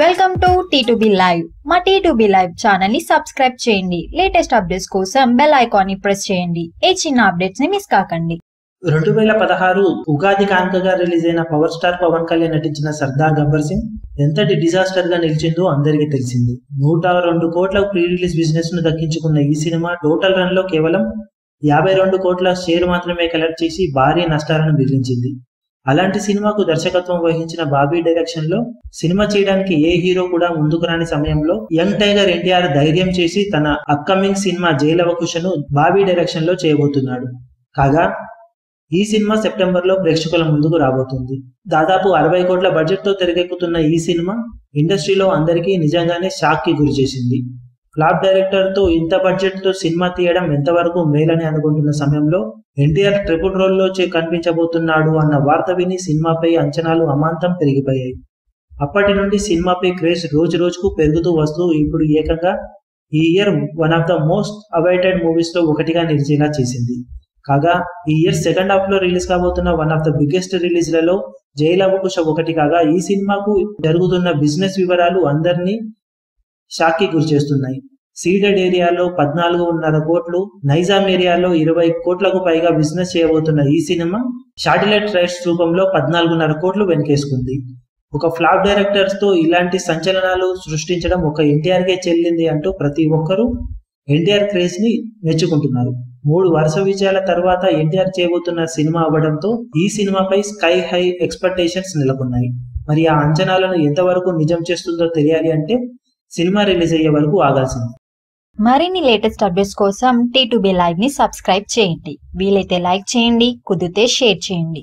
Welcome to T live మా T live ఛానల్ని subscribe చేయండి. లేటెస్ట్ అప్డేట్స్ కోసం బెల్ ఐకాన్ని ప్రెస్ చేయండి. ఏ చిన్న అప్డేట్స్ని మిస్ కాకండి. రెండు వేల పదహారు ఉగాది కానుకగా రిలీజ్ అయిన పవర్ స్టార్ పవన్ కళ్యాణ్ నటించిన సర్దార్ గబ్బర్ సింగ్ ఎంతటి డిజాస్టర్గా నిలిచిందో అందరికీ తెలిసింది. నూట రెండు కోట్ల ప్రీ రిలీజ్ బిజినెస్ను దక్కించుకున్న ఈ సినిమా టోటల్ రన్లో కేవలం యాభై రెండు కోట్ల షేర్ మాత్రమే కలెక్ట్ చేసి భారీ నష్టాలను మిగిలించింది అలాంటి సినిమాకు దర్శకత్వం వహించిన బాబీ డైరెక్షన్లో సినిమా చేయడానికి ఏ హీరో కూడా ముందుకు రాని సమయంలో యంగ్ టైగర్ ఎన్టీఆర్ ధైర్యం చేసి తన అప్కమింగ్ సినిమా జైలవకుశను బాబీ డైరెక్షన్లో చేయబోతున్నాడు. కాగా ఈ సినిమా సెప్టెంబర్లో ప్రేక్షకుల ముందుకు రాబోతుంది. దాదాపు అరవై కోట్ల బడ్జెట్తో తెరకెక్కుతున్న ఈ సినిమా ఇండస్ట్రీలో అందరికీ నిజంగానే షాక్కి గురి చేసింది. ఫ్లాప్ డైరెక్టర్తో ఇంత బడ్జెట్తో సినిమా తీయడం ఎంతవరకు మేలని అనుకుంటున్న సమయంలో ఎన్టీఆర్ ట్రిపుల్ రోల్లో కనిపించబోతున్నాడు అన్న వార్త విని సినిమాపై అంచనాలు అమాంతం పెరిగిపోయాయి. అప్పటి నుండి సినిమాపై క్రేజ్ రోజు రోజుకు పెరుగుతూ వస్తూ ఇప్పుడు ఏకంగా ఈ year one of the most awaited మూవీస్లో ఒకటిగా నిలిచేలా చేసింది. కాగా ఈ ఇయర్ సెకండ్ హాఫ్లో రిలీజ్ కాబోతున్న వన్ ఆఫ్ ద బిగ్గెస్ట్ రిలీజ్లలో లలో ఒకటి కాగా ఈ సినిమాకు జరుగుతున్న బిజినెస్ వివరాలు అందరినీ షాక్కి గురి చేస్తున్నాయి. సీడెడ్ ఏరియాలో పద్నాలుగున్నర కోట్లు నైజాం ఏరియాలో ఇరవై కోట్లకు పైగా బిజినెస్ చేయబోతున్న ఈ సినిమా శాటిలైట్ రైట్స్ రూపంలో పద్నాలుగున్నర కోట్లు వెనకేసుకుంది. ఒక ఫ్లాప్ డైరెక్టర్స్తో ఇలాంటి సంచలనాలు సృష్టించడం ఒక ఎన్టీఆర్కే చెల్లింది అంటూ ప్రతి ఒక్కరూ ఎన్టీఆర్ క్రేజ్ని మెచ్చుకుంటున్నారు. మూడు వరుస విజయాల తర్వాత ఎన్టీఆర్ చేయబోతున్న సినిమా అవ్వడంతో ఈ సినిమాపై స్కై హై ఎక్స్పెక్టేషన్స్ నెలకొన్నాయి. మరి ఆ అంచనాలను ఎంతవరకు నిజం చేస్తుందో తెలియాలి అంటే సినిమా రిలీజ్ అయ్యే వరకు ఆగాల్సింది. మరిన్ని లేటెస్ట్ అప్డేట్స్ కోసం టీ లైవ్ని సబ్స్క్రైబ్ చేయండి. వీలైతే లైక్ చేయండి కుదిరితే షేర్ చేయండి.